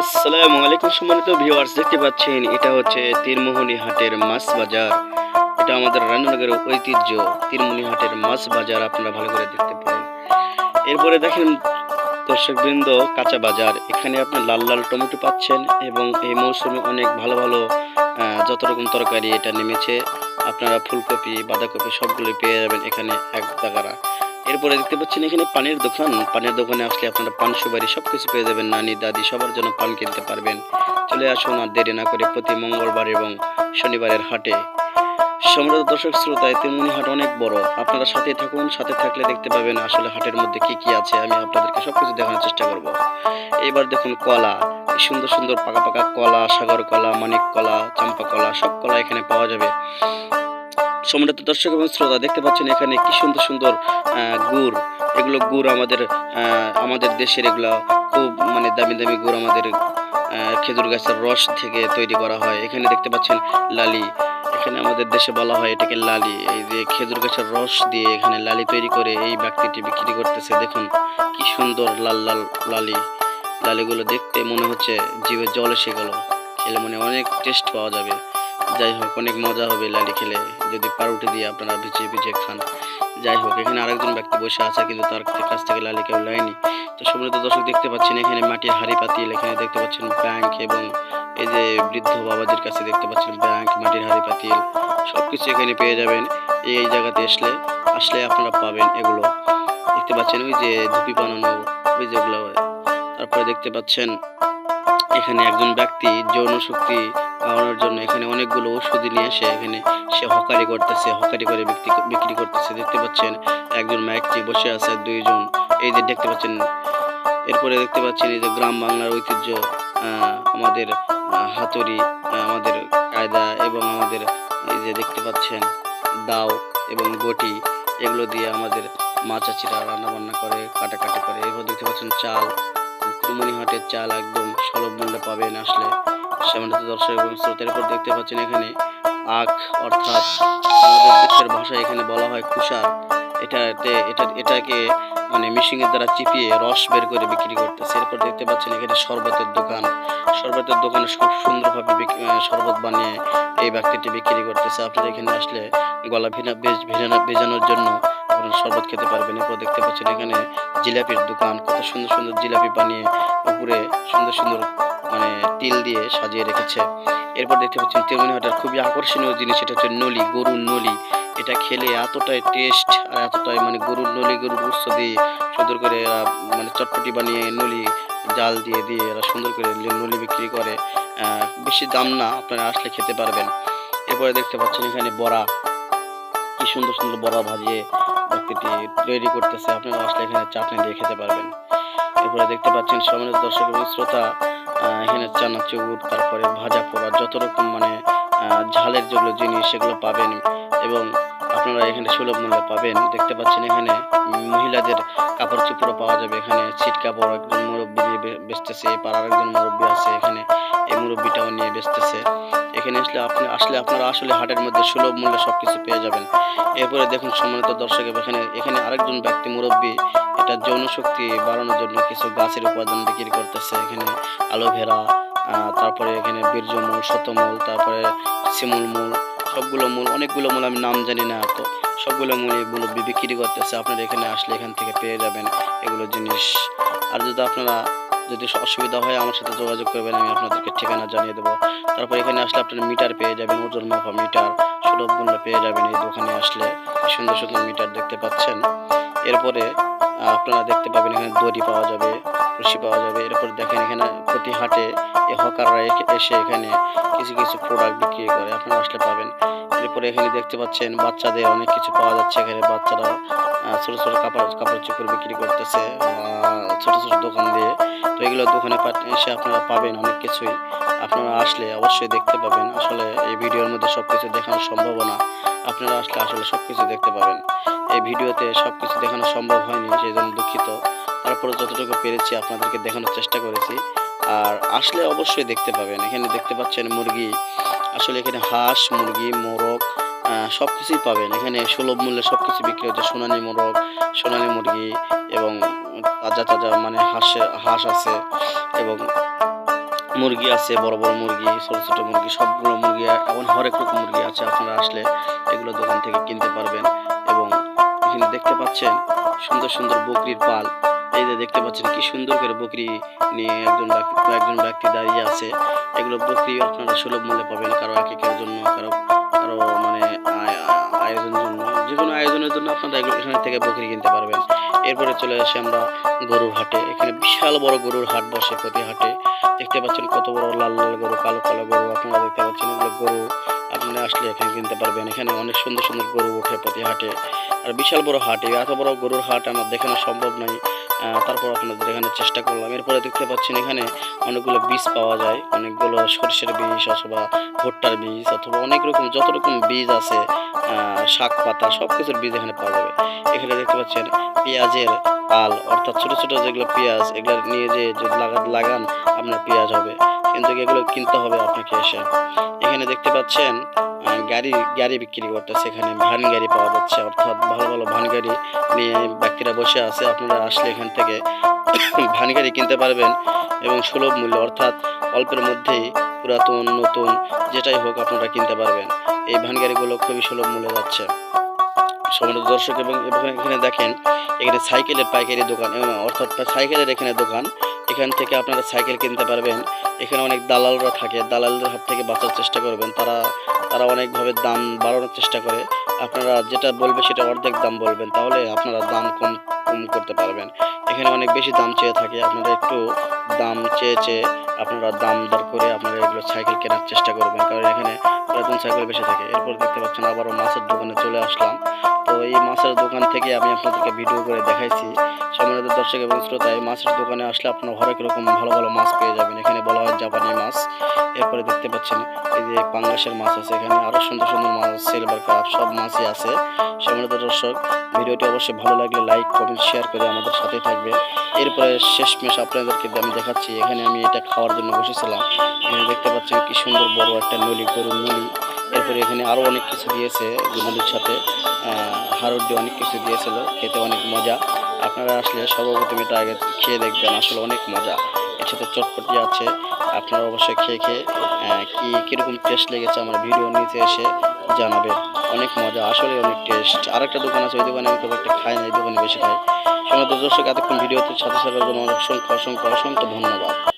আসসালামু আলাইকুম সম্মানিত ভিউয়ার্স, দেখতে পাচ্ছেন, এটা হচ্ছে তীরমোহনী হাটের মাছ বাজার। এটা আমাদের রানীনগরের ঐতিহ্য, তীরমোহনী হাটের মাছ বাজার, আপনারা ভালো করে দেখতে পারেন। এরপরে দেখেন দর্শকবৃন্দ, কাঁচা বাজার। এখানে আপনি লাল লাল টমেটো পাচ্ছেন এবং এই মৌসুমে অনেক ভালো ভালো যত রকম তরকারি এটা নেমেছে। আপনারা ফুলকপি, বাঁধাকপি সবগুলো পেয়ে যাবেন এখানে এক টাকারা এরপরে দেখতে পাচ্ছেন এখানে পানের দোকান। পানের দোকানে আসলে আপনারা পান সুপারি সব কিছু পেয়ে যাবেন। নানি, দাদি সবার জন্য পান কিনতে পারবেন। চলে আসুন আর দেরি না করে প্রতি মঙ্গলবার এবং শনিবারের হাটে। সম্রাট দর্শক শ্রোতায় তেমনি হাট অনেক বড়। আপনারা সাথে থাকুন, সাথে থাকলে দেখতে পাবেন আসলে হাটের মধ্যে কি কি আছে। আমি আপনাদেরকে সবকিছু দেখানোর চেষ্টা করব। এবার দেখুন কলা। সুন্দর সুন্দর পাকা পাকা কলা, সাগর কলা, মানিক কলা, চাম্পা কলা, সব কলা এখানে পাওয়া যাবে। সম্রাট দর্শক এবং শ্রোতা, দেখতে পাচ্ছেন এখানে কি সুন্দর সুন্দর গুড়। এগুলো গুড় আমাদের আমাদের দেশের এগুলো খুব মানে দামি দামি গুড় আমাদের খেজুর গাছের রস থেকে তৈরি করা হয়। এখানে দেখতে পাচ্ছেন লালি। এখানে আমাদের দেশে বলা হয় এটাকে লালি। এই যে খেজুর গাছের রস দিয়ে এখানে লালি তৈরি করে এই ব্যক্তিটি বিক্রি করতেছে। দেখুন, কি সুন্দর লাল লাল লালি। লালিগুলো দেখতে মনে হচ্ছে জিভে জল এসে গেল। খেলে মনে অনেক টেস্ট পাওয়া যাবে। যাই হোক অনেক মজা হবে লালি খেলে। যদি পাউরুটি দিয়ে আপনারা ভিজিয়ে ভিজিয়ে খান। যাই হোক এখানে আরেকজন ব্যক্তি বসে আছে, কিন্তু তার কাছ থেকে লালি কেউ লাইনি তো সম্মানিত দর্শক দেখতে পাচ্ছেন, এখানে মাটির হাড়ি পাতিল, এখানে দেখতে পাচ্ছেন ব্যাংক এবং এই যে বৃদ্ধ বাবাজির কাছে দেখতে পাচ্ছেন ব্যাংক, মাটির হাড়ি পাতিল সব কিছু এখানে পেয়ে যাবেন। এই এই জায়গাতে আসলে আসলে আপনারা পাবেন এগুলো। দেখতে পাচ্ছেন ওই যে ধুপি বানানো ওই যেগুলো তারপরে দেখতে পাচ্ছেন এখানে একজন ব্যক্তি যৌন শক্তি বাড়ানোর জন্য এখানে অনেকগুলো ওষুধ নিয়ে এসে এখানে সে হকারি করতেছে, হকারি করে বিক্রি বিক্রি করতেছে। দেখতে পাচ্ছেন একজন মাইকটি বসে আছে, দুইজন। এই যে দেখতে পাচ্ছেন, এরপরে দেখতে পাচ্ছেন এই যে গ্রাম বাংলার ঐতিহ্য আমাদের হাতুড়ি আমাদের কায়দা এবং আমাদের এই যে দেখতে পাচ্ছেন দাও এবং বটি, এগুলো দিয়ে আমাদের মা চাচিরা রান্না বান্না করে, কাটাকাটি করে। এরপর দেখতে পাচ্ছেন চাল কুমনি হাটের চাল একদম সুলভ মূল্যে পাবেন আসলে। সামান্য দর্শক এবং শ্রোতের উপর দেখতে পাচ্ছেন এখানে আখ, অর্থাৎ আমাদের দেশের ভাষায় এখানে বলা হয় খুশার। এটাতে, এটা, এটাকে মানে মিশিংয়ের দ্বারা চিপিয়ে রস বের করে বিক্রি করতেছে। এরপর দেখতে পাচ্ছেন এখানে শরবতের দোকান। শরবতের দোকানে খুব সুন্দরভাবে শরবত বানিয়ে এই ব্যক্তিটি বিক্রি করতেছে। আপনারা এখানে আসলে গলা ভিনা ভেজানো, ভেজানোর জন্য আপনারা শরবত খেতে পারবেন। এরপর দেখতে পাচ্ছেন এখানে জিলাপির দোকান। কত সুন্দর সুন্দর জিলাপি বানিয়ে উপরে সুন্দর সুন্দর মানে তিল দিয়ে সাজিয়ে রেখেছে। এরপর দেখতে পাচ্ছেন তেমনিহাটার খুবই আকর্ষণীয় জিনিস এটা হচ্ছে নলি, গরুর নলি। এটা খেলে এতটাই টেস্ট আর এতটাই মানে গরুর নলি, গরুর উৎস দিয়ে সুন্দর করে এরা মানে চটপটি বানিয়ে নলি জাল দিয়ে দিয়ে এরা সুন্দর করে নলি বিক্রি করে। বেশি দাম না, আপনারা আসলে খেতে পারবেন। এরপরে দেখতে পাচ্ছেন এখানে বড়া। কি সুন্দর সুন্দর বড়া ভাজিয়ে ব্যক্তিটি তৈরি করতেছে। আপনারা আসলে এখানে চাটনি দিয়ে খেতে পারবেন। এরপরে দেখতে পাচ্ছেন সমানের দর্শক এবং শ্রোতা এখানে চানাচুর তারপরে ভাজা পোড়া, যত রকম মানে ঝালের যেগুলো জিনিস, সেগুলো পাবেন। এবং আপনারা এখানে সুলভ মূল্যে পাবেন। দেখতে পাচ্ছেন এখানে মহিলাদের কাপড় চোপড়ও পাওয়া যাবে এখানে। ছিট কাপড় একদম মুরব্বী নিয়ে বেচতেছে। এই পাড়ার একজন মুরব্বী আছে এখানে। এই মুরব্বীটাও নিয়ে বেচতেছে। এখানে আসলে আপনি, আসলে আপনারা আসলে হাটের মধ্যে সুলভ মূল্যে সব কিছু পেয়ে যাবেন। এরপরে দেখুন সম্মানিত দর্শক, এখানে এখানে আরেকজন ব্যক্তি মুরব্বী, এটা যৌন শক্তি বাড়ানোর জন্য কিছু গাছের উপাদান বিক্রি করতেছে। এখানে অ্যালোভেরা তারপরে এখানে বীর্যমূল শতমূল তারপরে শিমুল মূল, সবগুলো মূল, অনেকগুলো মূল আমি নাম জানি না, তো সবগুলো মূল এগুলো বিক্রি করতেছে। আপনারা এখানে আসলে এখান থেকে পেয়ে যাবেন এগুলো জিনিস। আর যদি আপনারা যদি অসুবিধা হয় আমার সাথে যোগাযোগ করবেন, আমি আপনাদেরকে ঠিকানা জানিয়ে দেবো। তারপর এখানে আসলে আপনারা মিটার পেয়ে যাবেন, ওজন মাপা মিটার সুলভ মূল্য পেয়ে যাবেন এই দোকানে আসলে। সুন্দর সুন্দর মিটার দেখতে পাচ্ছেন। এরপরে আপনারা দেখতে পাবেন এখানে দড়ি পাওয়া যাবে। রশি পাওয়া যাবে। এরপর দেখেন এখানে প্রতি হাটে এই হকাররা এসে এখানে কিছু কিছু প্রোডাক্ট বিক্রি করে। আপনারা আসলে পাবেন। এরপরে এখানে দেখতে পাচ্ছেন বাচ্চাদের অনেক কিছু পাওয়া যাচ্ছে। এখানে বাচ্চারা ছোট ছোট কাপড় কাপড় চোপড় বিক্রি করতেছে ছোট ছোট দোকান দিয়ে। তো এগুলো দোকানে এসে আপনারা পাবেন অনেক কিছুই। আপনারা আসলে অবশ্যই দেখতে পাবেন। আসলে এই ভিডিওর মধ্যে সব কিছু দেখানো সম্ভব না। আপনারা আসলে আসলে সব কিছু দেখতে পাবেন। এই ভিডিওতে সব কিছু দেখানো সম্ভব হয়নি সেই জন্য দুঃখিত। তারপরে যতটুকু পেরেছি আপনাদেরকে দেখানোর চেষ্টা করেছি। আর আসলে অবশ্যই দেখতে পাবেন। এখানে দেখতে পাচ্ছেন মুরগি। আসলে এখানে হাঁস, মুরগি, মোরগ সব কিছুই পাবেন। এখানে সুলভ মূল্যে সব কিছু বিক্রি হচ্ছে। সোনালি মোরগ, সোনালি মুরগি এবং তাজা তাজা মানে হাঁসের হাঁস আছে এবং মুরগি আছে, বড় বড় মুরগি, ছোট ছোট মুরগি, সবগুলো মুরগি এখন হরেক রকম মুরগি আছে। আপনারা আসলে এগুলো দোকান থেকে কিনতে পারবেন এবং এখানে দেখতে পাচ্ছেন সুন্দর সুন্দর বকরির পাল। এই যে দেখতে পাচ্ছেন কি সুন্দর করে বকরি নিয়ে একজন একজন ব্যক্তি দাঁড়িয়ে আছে। এগুলো বকরি আপনারা সুলভ মূল্যে পাবেন কারও একেকের জন্য, কারও কারও মানে আয়- আয়- আয়োজনের জন্য। যে কোনো আয়োজনের জন্য আপনারা এগুলো এখান থেকে বকরি কিনতে পারবেন। এরপরে চলে আসি আমরা গরুর হাটে। এখানে বিশাল বড় গরুর হাট বসে প্রতি হাটে। দেখতে পাচ্ছেন কত বড় লাল লাল গরু, কালো কালো গরু আপনারা দেখতে পাচ্ছেন। এগুলো গরু আপনারা আসলে এখানে কিনতে পারবেন। এখানে অনেক সুন্দর সুন্দর গরু ওঠে প্রতি হাটে। আর বিশাল বড় হাট এত বড় গরুর হাট আমার দেখানো সম্ভব নয়। তারপর আপনাদের এখানে চেষ্টা করলাম। এরপরে দেখতে পাচ্ছেন এখানে অনেকগুলো বীজ পাওয়া যায়। অনেকগুলো সরষের বীজ অথবা ভুট্টার বীজ অথবা অনেক রকম, যত রকম বীজ আছে শাক, পাতা সব কিছুর বীজ এখানে পাওয়া যাবে। এখানে দেখতে পাচ্ছেন পেঁয়াজের আল, অর্থাৎ ছোট ছোট যেগুলো পেঁয়াজ, এগুলো নিয়ে যে যদি লাগা লাগান, আপনার পেঁয়াজ হবে। কিন্তু এগুলো কিনতে হবে আপনাকে এসে। এখানে দেখতে পাচ্ছেন গাড়ি গাড়ি বিক্রি করতেছে। এখানে ভান গাড়ি পাওয়া যাচ্ছে। অর্থাৎ ভালো ভালো ভান গাড়ি নিয়ে ব্যক্তিরা বসে আছে। আপনারা আসলে এখান থেকে ভান গাড়ি কিনতে পারবেন এবং সুলভ মূল্য, অর্থাৎ অল্পের মধ্যেই পুরাতন, নতুন, যেটাই হোক আপনারা কিনতে পারবেন। এই ভান গাড়িগুলো খুবই সুলভ মূল্যে যাচ্ছে। সমান্ত দর্শক, এবং এখানে দেখেন, এখানে সাইকেলের পাইকারি দোকান অর্থাৎ সাইকেলের এখানে দোকান। এখান থেকে আপনারা সাইকেল কিনতে পারবেন। এখানে অনেক দালালরা থাকে। দালালদের হাত থেকে বাঁচার চেষ্টা করবেন। তারা তারা অনেকভাবে দাম বাড়ানোর চেষ্টা করে। আপনারা যেটা বলবে সেটা অর্ধেক দাম বলবেন, তাহলে আপনারা দাম কম কম করতে পারবেন। এখানে অনেক বেশি দাম চেয়ে থাকে, আপনারা একটু দাম চেয়ে চেয়ে আপনারা দাম দর করে আপনারা এগুলো সাইকেল কেনার চেষ্টা করবেন। কারণ এখানে পুরাতন সাইকেল বেশি থাকে। এরপর দেখতে পাচ্ছেন আবারও মাছের দোকানে চলে আসলাম। তো এই মাছের দোকান থেকে আমি আপনাদেরকে ভিডিও করে দেখাইছি। সম্মানিত দর্শক এবং শ্রোতা, এই মাছের দোকানে আসলে আপনার হরেক রকম ভালো ভালো মাছ পেয়ে যাবেন। এখানে বলা হয় জাপানি মাছ। এরপরে দেখতে পাচ্ছেন এই যে পাঙ্গাসের মাছ আছে এখানে। আরও সুন্দর সুন্দর মাছ সিলভার কাপ সব মাছই আছে। সম্মানিত দর্শক, ভিডিওটি অবশ্যই ভালো লাগলে লাইক কমেন্ট শেয়ার করে আমাদের সাথে থাকবে এরপরে শেষমেশ আপনাদেরকে আমি দেখাচ্ছি, এখানে আমি এটা খাওয়ার জন্য বসেছিলাম। এখানে দেখতে পাচ্ছেন কি সুন্দর বড় একটা নলি, গরুর নলি। এরপরে এখানে আরও অনেক কিছু দিয়েছে যে সাথে হাড়ুর দিয়ে অনেক কিছু দিয়েছিল, খেতে অনেক মজা। আপনারা আসলে সর্বপ্রথম এটা আগে খেয়ে দেখবেন, আসলে অনেক মজা। এর সাথে চটপটি আছে, আপনারা অবশ্যই খেয়ে খেয়ে কি, কীরকম টেস্ট লেগেছে আমার ভিডিও নিচে এসে জানাবেন। অনেক মজা, আসলে অনেক টেস্ট আরেকটা দোকান আছে, ওই দোকানে আমি খুব একটা খাই না, এই দোকানে বেশি খাই। সময় দর্শক, এতক্ষণ ভিডিওতে সাথে সাথে জন্য অসংখ্য অসংখ্য অসংখ্য ধন্যবাদ।